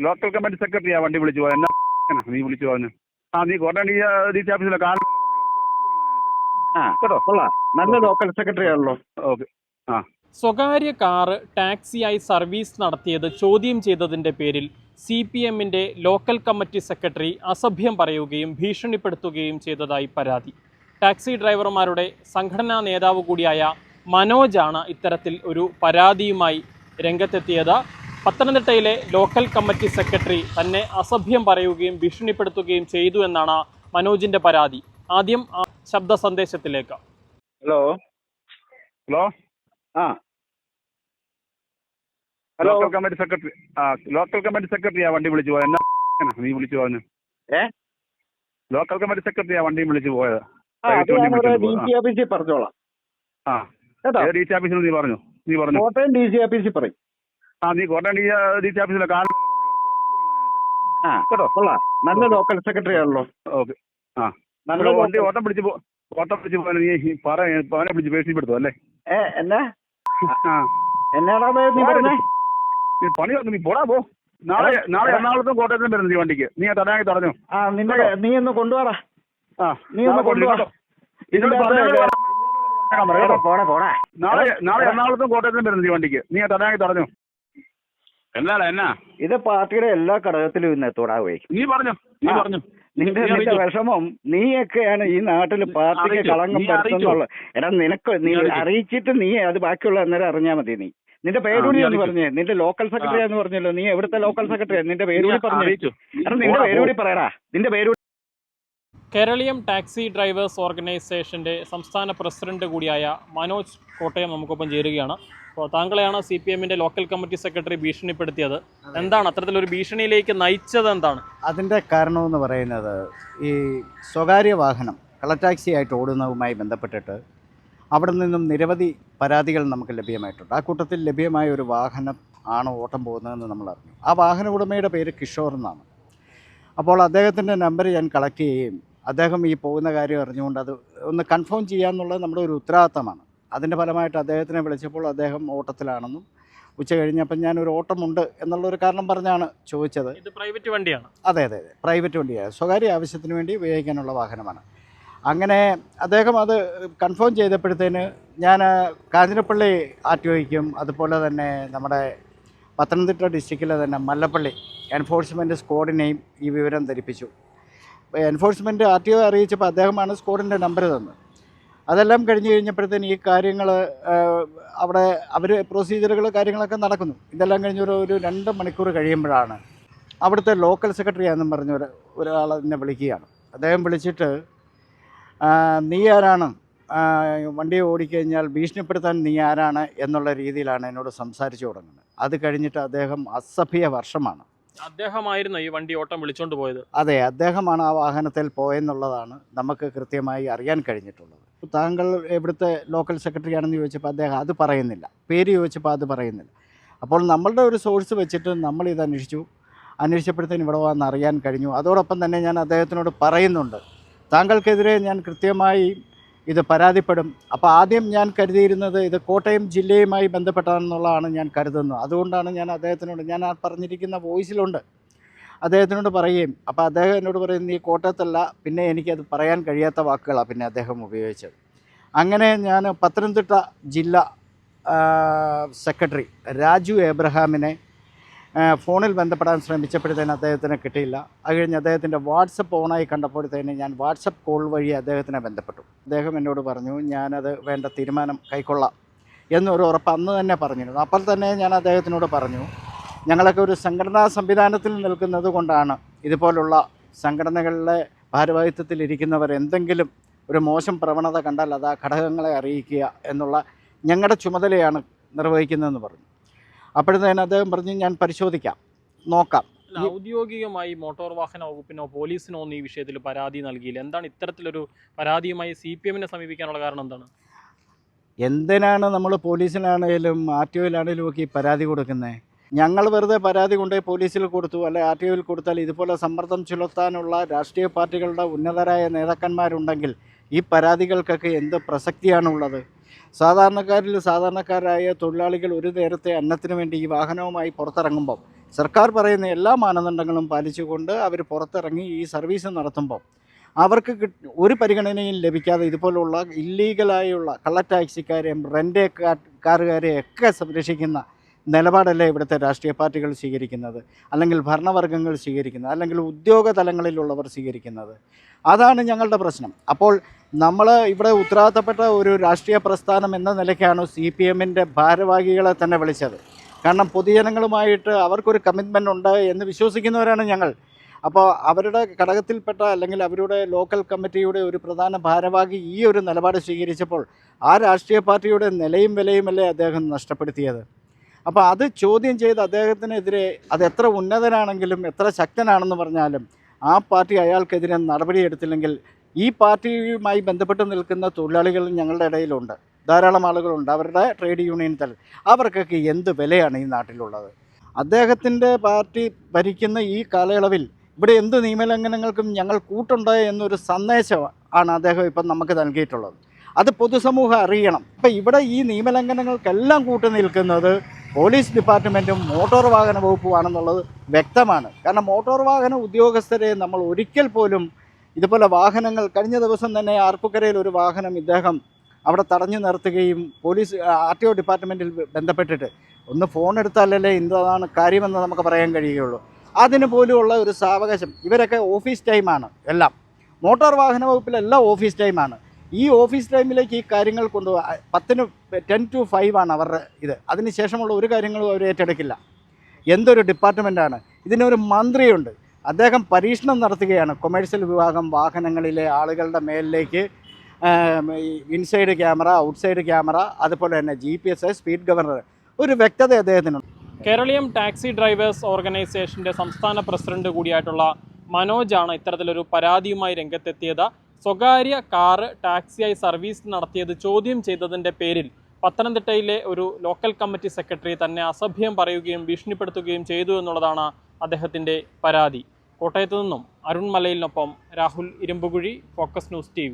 Local committee സെക്രട്ടറിയാ വണ്ടി വിളിച്ചു പോയത്. എന്നാ നീ വിളിച്ചു പോകാൻ ആ നീ കോട്ടയം ഡി ഡി സി ഓഫീസിലെ കാര്യം ആ കേട്ടോ? കൊള്ളാം. നല്ല ലോക്കൽ സെക്രട്ടറി ആണല്ലോ. ഓക്കെ. ആ. സ്വകാര്യ കാറ് ടാക്സിയായി സർവീസ് നടത്തിയത് ചോദ്യം ചെയ്തതിന്റെ പേരിൽ സി പി എമ്മിന്റെ ലോക്കൽ കമ്മിറ്റി സെക്രട്ടറി അസഭ്യം പറയുകയും ഭീഷണിപ്പെടുത്തുകയും ചെയ്തതായി പരാതി. ടാക്സി ഡ്രൈവർമാരുടെ സംഘടനാ നേതാവ് കൂടിയായ മനോജാണ് ഇത്തരത്തിൽ ഒരു പരാതിയുമായി രംഗത്തെത്തിയത്. പത്തനംതിട്ടയിലെ ലോക്കൽ കമ്മിറ്റി സെക്രട്ടറി തന്നെ അസഭ്യം പറയുകയും ഭീഷണിപ്പെടുത്തുകയും ചെയ്തു എന്നാണ് മനോജിന്റെ പരാതി. ആദ്യം ആ ശബ്ദ സന്ദേശത്തിലേക്ക്. ഹലോ. ഹലോ. ആ. ഹലോ. Local committee secretary. ആ ലോക്കൽ കമ്മിറ്റി സെക്രട്ടറിയാ വണ്ടി വിളിച്ചു പോയത്. എന്നാ നീ വിളിച്ചു പോയത്? ഏ? ലോക്കൽ കമ്മിറ്റി സെക്രട്ടറിയാ വണ്ടി വിളിച്ചു പോയത്. ഡി. സി ഓഫീസിൽ പറഞ്ഞോളാം. ആ. കേട്ടോ? ഡി സി ഓഫീസിൽ നീ പറഞ്ഞു? നീ പറഞ്ഞു. കോട്ടയം ഡി സി ഓഫീസിൽ പറയും. ആ നീ കോട്ടയം ഡി ഡി സി ഓഫീസിലെ കാര്യം ആ കേട്ടോ കൊള്ളാം. നല്ല ലോക്കൽ സെക്രട്ടറി ആണല്ലോ. ഓക്കെ. ആ. നല്ല വണ്ടി ഓട്ടം പിടിച്ച് ഓട്ടം പിടിച്ച് പോകാൻ നീ പറ അവനെ പിടിച്ച് ഭീഷണിപ്പെടുത്തു അല്ലേ? ഏ എന്നാ? എന്നാടാ നീ പറഞ്ഞേ നീ പണി വന്നു നീ പോടാ പോ. നാളെ നാളെ എറണാകുളത്തും കോട്ടയത്തും വരുന്നു ഈ വണ്ടിക്ക്. നീ തടയാങ്ങി തടഞ്ഞു? ആ നിന്റെ നീ ഒന്ന് കൊണ്ടുപോടാ ആ നീ ഒന്ന് നാളെ കൊണ്ടുവാ. കേട്ടോ. ഇതിന്റെ ഇതിനോട് അകത്ത് പറഞ്ഞോട് പറയാൻ പറ കേട്ടോ. പോടാ. പോടാ നാളെ നാളെ എറണാകുളത്തും കോട്ടയത്തും വരുന്നു ഈ വണ്ടിക്ക്. നീ തടയാക്കി തടഞ്ഞു? എന്നാടാ എന്നാ? ഇത് പാർട്ടിയുടെ എല്ലാ ഘടകത്തിലും ഇന്ന് എത്തൂടാ പോയി നീ പറഞ്ഞു നീ പറഞ്ഞു. നിന്റെ നിന്റെ വിഷമം നീയൊക്കെയാണ് ഈ നാട്ടിൽ പാർട്ടിക്ക്. കളങ്കം പറ്റുന്നുള്ള എടാ നിനക്ക് നീ അറിയിച്ചിട്ട് നീ അത് ബാക്കിയുള്ള അന്നേരം അറിഞ്ഞാൽ മതി നീ. നിന്റെ പേരൂടി എന്ന് പറഞ്ഞേ. നിന്റെ ലോക്കൽ സെക്രട്ടറി എന്ന് പറഞ്ഞല്ലോ. നീ എവിടുത്തെ ലോക്കൽ സെക്രട്ടറി നിന്റെ പേരൂടി പറഞ്ഞു. നിന്റെ പേരൂടി പറയടാ. നിന്റെ പേരൂടി കേരളീയം ടാക്സി ഡ്രൈവേഴ്സ് ഓർഗനൈസേഷന്റെ സംസ്ഥാന പ്രസിഡന്റ് കൂടിയായ മനോജ് കോട്ടയം നമുക്കൊപ്പം ചേരുകയാണ്. അപ്പോൾ താങ്കളെയാണ് സി പി എമ്മിന്റെ ലോക്കൽ കമ്മിറ്റി സെക്രട്ടറി ഭീഷണിപ്പെടുത്തിയത്? എന്താണ് അത്തരത്തിലൊരു ഭീഷണിയിലേക്ക് നയിച്ചത് എന്താണ്? അതിന്റെ കാരണമെന്ന് പറയുന്നത് ഈ സ്വകാര്യ വാഹനം കളർ ടാക്സി ആയിട്ട് ഓടുന്നതുമായി ബന്ധപ്പെട്ടിട്ട് അവിടെ നിന്നും നിരവധി പരാതികൾ നമുക്ക് ലഭ്യമായിട്ടുണ്ട്. ആ കൂട്ടത്തിൽ ലഭ്യമായ ഒരു വാഹനം ആണ് ഓട്ടം പോകുന്നതെന്ന് നമ്മൾ അറിഞ്ഞു. ആ വാഹന ഉടമയുടെ പേര് കിഷോർ എന്നാണ്. അപ്പോൾ അദ്ദേഹത്തിന്റെ നമ്പർ ഞാൻ കളക്ട് ചെയ്യുകയും അദ്ദേഹം ഈ പോകുന്ന കാര്യം അറിഞ്ഞുകൊണ്ട് അത് ഒന്ന് കൺഫേം ചെയ്യാന്നുള്ളത് നമ്മുടെ ഒരു ഉത്തരവാദിത്തമാണ്. അതിന്റെ ഫലമായിട്ട് അദ്ദേഹത്തിനെ വിളിച്ചപ്പോൾ അദ്ദേഹം ഓട്ടത്തിലാണെന്നും ഉച്ച കഴിഞ്ഞപ്പം ഞാനൊരു ഓട്ടമുണ്ട് എന്നുള്ളൊരു കാരണം പറഞ്ഞാണ് ചോദിച്ചത്. ഇത് പ്രൈവറ്റ് വണ്ടിയാണ്. അതെ അതെ അതെ. പ്രൈവറ്റ് വണ്ടിയാണ്. സ്വകാര്യ ആവശ്യത്തിന് വേണ്ടി ഉപയോഗിക്കാനുള്ള വാഹനമാണ്. അങ്ങനെ അദ്ദേഹം അത് കൺഫേം ചെയ്തപ്പോഴത്തേന് ഞാൻ കാഞ്ഞിരപ്പള്ളി ആർ ടി ഒയ്ക്കും അതുപോലെ തന്നെ നമ്മുടെ പത്തനംതിട്ട ഡിസ്ട്രിക്റ്റിലെ തന്നെ മല്ലപ്പള്ളി എൻഫോഴ്സ്മെന്റ് സ്ക്വാഡിനെയും ഈ വിവരം ധരിപ്പിച്ചു. എൻഫോഴ്സ്മെന്റ് ആർ ടി ഒ അറിയിച്ചപ്പോൾ അദ്ദേഹമാണ് സ്ക്വാഡിന്റെ നമ്പർ തന്നത്. അതെല്ലാം കഴിഞ്ഞ് കഴിഞ്ഞപ്പോഴത്തേന് ഈ കാര്യങ്ങൾ അവിടെ അവർ പ്രൊസീജിയറുകൾ കാര്യങ്ങളൊക്കെ നടക്കുന്നു. ഇതെല്ലാം കഴിഞ്ഞ് ഒരു ഒരു രണ്ട് മണിക്കൂർ കഴിയുമ്പോഴാണ് അവിടുത്തെ ലോക്കൽ സെക്രട്ടറി ആണെന്നും പറഞ്ഞ ഒരു ഒരാൾ എന്നെ വിളിക്കുകയാണ്. അദ്ദേഹം വിളിച്ചിട്ട് നീ ആരാണ്? വണ്ടി ഓടിക്കഴിഞ്ഞാൽ ഭീഷണിപ്പെടുത്താൻ നീ ആരാണ്? എന്നുള്ള രീതിയിലാണ് എന്നോട് സംസാരിച്ചു തുടങ്ങുന്നത്. അത് കഴിഞ്ഞിട്ട് അദ്ദേഹം അസഭ്യ വർഷമാണ്. അദ്ദേഹമായിരുന്നു ഈ വണ്ടി ഓട്ടം വിളിച്ചോണ്ട് പോയത്. അതെ അദ്ദേഹമാണ് ആ വാഹനത്തിൽ പോയെന്നുള്ളതാണ് നമുക്ക് കൃത്യമായി അറിയാൻ കഴിഞ്ഞിട്ടുള്ളത്. താങ്കൾ എവിടുത്തെ ലോക്കൽ സെക്രട്ടറി ആണെന്ന് ചോദിച്ചപ്പോൾ അദ്ദേഹം അത് പറയുന്നില്ല. പേര് ചോദിച്ചപ്പോൾ അത് പറയുന്നില്ല. അപ്പോൾ നമ്മളുടെ ഒരു സോഴ്സ് വെച്ചിട്ട് നമ്മൾ ഇത് അന്വേഷിച്ചു. അന്വേഷിച്ചപ്പോഴത്തേന് ഇവിടെ വന്ന് അറിയാൻ കഴിഞ്ഞു. അതോടൊപ്പം തന്നെ ഞാൻ അദ്ദേഹത്തിനോട് പറയുന്നുണ്ട്. താങ്കൾക്കെതിരെ ഞാൻ കൃത്യമായി ഇത് പരാതിപ്പെടും. അപ്പോൾ ആദ്യം ഞാൻ കരുതിയിരുന്നത് ഇത് കോട്ടയം ജില്ലയുമായി ബന്ധപ്പെട്ടാണെന്നുള്ളതാണ് ഞാൻ കരുതുന്നത്. അതുകൊണ്ടാണ് ഞാൻ അദ്ദേഹത്തിനോട് ഞാൻ ആ പറഞ്ഞിരിക്കുന്ന വോയിസിലുണ്ട് അദ്ദേഹത്തിനോട് പറയുകയും അപ്പോൾ അദ്ദേഹം എന്നോട് പറയും നീ കോട്ടയത്തല്ല പിന്നെ എനിക്കത് പറയാൻ കഴിയാത്ത വാക്കുകളാണ് പിന്നെ അദ്ദേഹം ഉപയോഗിച്ചത്. അങ്ങനെ ഞാൻ പത്തനംതിട്ട ജില്ല സെക്രട്ടറി രാജു എബ്രഹാമിനെ ഫോണിൽ ബന്ധപ്പെടാൻ ശ്രമിച്ചപ്പോഴത്തേന് അദ്ദേഹത്തിന് കിട്ടിയില്ല. അത് കഴിഞ്ഞ് അദ്ദേഹത്തിന്റെ വാട്സപ്പ് ഓണായി കണ്ടപ്പോഴത്തേന് ഞാൻ വാട്സപ്പ് കോൾ വഴി അദ്ദേഹത്തിനെ ബന്ധപ്പെട്ടു. അദ്ദേഹം എന്നോട് പറഞ്ഞു ഞാനത് വേണ്ട തീരുമാനം കൈക്കൊള്ളാം. എന്നൊരു ഉറപ്പ് അന്ന് തന്നെ പറഞ്ഞിരുന്നു. അപ്പോൾ തന്നെ ഞാൻ അദ്ദേഹത്തിനോട് പറഞ്ഞു ഞങ്ങളൊക്കെ ഒരു സംഘടനാ സംവിധാനത്തിൽ നിൽക്കുന്നത് കൊണ്ടാണ് ഇതുപോലുള്ള സംഘടനകളിലെ ഭാരവാഹിത്വത്തിൽ ഇരിക്കുന്നവർ എന്തെങ്കിലും ഒരു മോശം പ്രവണത കണ്ടാൽ അത് ആ ഘടകങ്ങളെ അറിയിക്കുക എന്നുള്ള ഞങ്ങളുടെ ചുമതലയാണ് നിർവഹിക്കുന്നതെന്ന് പറഞ്ഞു. അപ്പോഴത്തേന് അദ്ദേഹം പറഞ്ഞ് ഞാൻ പരിശോധിക്കാം നോക്കാം. ഔദ്യോഗികമായി മോട്ടോർ വാഹന വകുപ്പിനോ പോലീസിനോ ഒന്നും ഈ വിഷയത്തിൽ പരാതി നൽകിയില്ല. എന്താണ് ഇത്തരത്തിലൊരു പരാതിയുമായി സി പി എമ്മിനെ സമീപിക്കാനുള്ള കാരണം എന്താണ്? എന്തിനാണ് നമ്മൾ പോലീസിനാണെങ്കിലും ആർ ടി ഒയിലാണേലും ഒക്കെ ഈ പരാതി കൊടുക്കുന്നത് ഞങ്ങൾ വെറുതെ പരാതി കൊണ്ടുപോയി പോലീസിൽ കൊടുത്തു അല്ലെ ആർ ടി ഒയിൽ കൊടുത്താൽ ഇതുപോലെ സമ്മർദ്ദം ചെലുത്താനുള്ള രാഷ്ട്രീയ പാർട്ടികളുടെ ഉന്നതരായ നേതാക്കന്മാരുണ്ടെങ്കിൽ ഈ പരാതികൾക്കൊക്കെ എന്ത് പ്രസക്തിയാണുള്ളത്? സാധാരണക്കാരിൽ സാധാരണക്കാരായ തൊഴിലാളികൾ ഒരു നേരത്തെ അന്നത്തിന് വേണ്ടി ഈ വാഹനവുമായി പുറത്തിറങ്ങുമ്പോൾ സർക്കാർ പറയുന്ന എല്ലാ മാനദണ്ഡങ്ങളും പാലിച്ചുകൊണ്ട് അവർ പുറത്തിറങ്ങി ഈ സർവീസ് നടത്തുമ്പോൾ അവർക്ക് ഒരു പരിഗണനയും ലഭിക്കാതെ ഇതുപോലുള്ള ഇല്ലീഗലായുള്ള കള്ള ടാക്സിക്കാരെയും റെന്റ് കാറുകാരെയും ഒക്കെ സംരക്ഷിക്കുന്ന നിലപാടല്ലേ ഇവിടുത്തെ രാഷ്ട്രീയ പാർട്ടികൾ സ്വീകരിക്കുന്നത്? അല്ലെങ്കിൽ ഭരണവർഗങ്ങൾ സ്വീകരിക്കുന്നത്? അല്ലെങ്കിൽ ഉദ്യോഗ തലങ്ങളിലുള്ളവർ സ്വീകരിക്കുന്നത്? അതാണ് ഞങ്ങളുടെ പ്രശ്നം. അപ്പോൾ നമ്മൾ ഇവിടെ ഉത്തരവാദിത്തപ്പെട്ട ഒരു രാഷ്ട്രീയ പ്രസ്ഥാനം എന്ന നിലയ്ക്കാണ് സി പി എമ്മിന്റെ ഭാരവാഹികളെ തന്നെ വിളിച്ചത്. കാരണം പൊതുജനങ്ങളുമായിട്ട് അവർക്കൊരു കമ്മിറ്റ്മെന്റ് ഉണ്ട് എന്ന് വിശ്വസിക്കുന്നവരാണ് ഞങ്ങൾ. അപ്പോൾ അവരുടെ ഘടകത്തിൽപ്പെട്ട അല്ലെങ്കിൽ അവരുടെ ലോക്കൽ കമ്മിറ്റിയുടെ ഒരു പ്രധാന ഭാരവാഹി ഈ ഒരു നിലപാട് സ്വീകരിച്ചപ്പോൾ ആ രാഷ്ട്രീയ പാർട്ടിയുടെ നിലയും വിലയുമല്ലേ അദ്ദേഹം നഷ്ടപ്പെടുത്തിയത്? അപ്പോൾ അത് ചോദ്യം ചെയ്ത് അദ്ദേഹത്തിനെതിരെ അത് എത്ര ഉന്നതനാണെങ്കിലും എത്ര ശക്തനാണെന്ന് പറഞ്ഞാലും ആ പാർട്ടി അയാൾക്കെതിരെ നടപടിയെടുത്തില്ലെങ്കിൽ ഈ പാർട്ടിയുമായി ബന്ധപ്പെട്ട് നിൽക്കുന്ന തൊഴിലാളികൾ ഞങ്ങളുടെ ഇടയിലുണ്ട്. ധാരാളം ആളുകളുണ്ട്. അവരുടെ ട്രേഡ് യൂണിയൻ തല അവർക്കൊക്കെ എന്ത് വിലയാണ് ഈ നാട്ടിലുള്ളത്? അദ്ദേഹത്തിന്റെ പാർട്ടി ഭരിക്കുന്ന ഈ കാലയളവിൽ ഇവിടെ എന്ത് നിയമലംഘനങ്ങൾക്കും ഞങ്ങൾ കൂട്ടുണ്ടോ എന്നൊരു സന്ദേശമാണ് അദ്ദേഹം ഇപ്പം നമുക്ക് നൽകിയിട്ടുള്ളത്. അത് പൊതുസമൂഹം അറിയണം. അപ്പം ഇവിടെ ഈ നിയമലംഘനങ്ങൾക്കെല്ലാം കൂട്ടു നിൽക്കുന്നത് പോലീസ് ഡിപ്പാർട്ട്മെന്റും മോട്ടോർ വാഹന വകുപ്പുമാണെന്നുള്ളത് വ്യക്തമാണ്. കാരണം മോട്ടോർ വാഹന ഉദ്യോഗസ്ഥരെ നമ്മൾ ഒരിക്കൽ പോലും ഇതുപോലെ വാഹനങ്ങൾ കഴിഞ്ഞ ദിവസം തന്നെ ആർപ്പുക്കരയിൽ ഒരു വാഹനം ഇദ്ദേഹം അവിടെ തടഞ്ഞു നിർത്തുകയും പോലീസ് ആർ ടി ഒ ഡിപ്പാർട്ട്മെന്റിൽ ബന്ധപ്പെട്ടിട്ട് ഒന്ന് ഫോൺ എടുത്താലല്ലേ ഇന്നതാണ് കാര്യമെന്ന് നമുക്ക് പറയാൻ കഴിയുകയുള്ളൂ. അതിന് പോലുമുള്ള ഒരു സാവകാശം ഇവരൊക്കെ ഓഫീസ് ടൈമാണ് എല്ലാം. മോട്ടോർ വാഹന വകുപ്പിലെല്ലാം ഓഫീസ് ടൈമാണ്. ഈ ഓഫീസ് ടൈമിലേക്ക് ഈ കാര്യങ്ങൾ കൊണ്ട് പത്തിന് ടെൻ ടു ഫൈവ് ആണ് അവരുടെ ഇത്. അതിന് ശേഷമുള്ള ഒരു കാര്യങ്ങളും അവർ ഏറ്റെടുക്കില്ല. എന്തൊരു ഡിപ്പാർട്ട്മെന്റാണ് ഇതിനൊരു മന്ത്രിയുണ്ട്. അദ്ദേഹം പരീക്ഷണം നടത്തുകയാണ്. കൊമേഴ്സ്യൽ വിഭാഗം വാഹനങ്ങളിലെ ആളുകളുടെ മേലിലേക്ക് ഇൻസൈഡ് ക്യാമറ ഔട്ട്സൈഡ് ക്യാമറ അതുപോലെ തന്നെ G P S speed governor ഒരു വ്യക്തത അദ്ദേഹത്തിനുണ്ട്. കേരളീയം ടാക്സി ഡ്രൈവേഴ്സ് ഓർഗനൈസേഷന്റെ സംസ്ഥാന പ്രസിഡന്റ് കൂടിയായിട്ടുള്ള മനോജാണ് ഇത്തരത്തിലൊരു പരാതിയുമായി രംഗത്തെത്തിയത്. സ്വകാര്യ കാറ് ടാക്സിയായി സർവീസ് നടത്തിയത് ചോദ്യം ചെയ്തതിന്റെ പേരിൽ പത്തനംതിട്ടയിലെ ഒരു ലോക്കൽ കമ്മിറ്റി സെക്രട്ടറി തന്നെ അസഭ്യം പറയുകയും ഭീഷണിപ്പെടുത്തുകയും ചെയ്തു എന്നുള്ളതാണ് അദ്ദേഹത്തിന്റെ പരാതി. കോട്ടയത്തു നിന്നും Arun മലയിലിനൊപ്പം Rahul Irumbukuzhi focus news T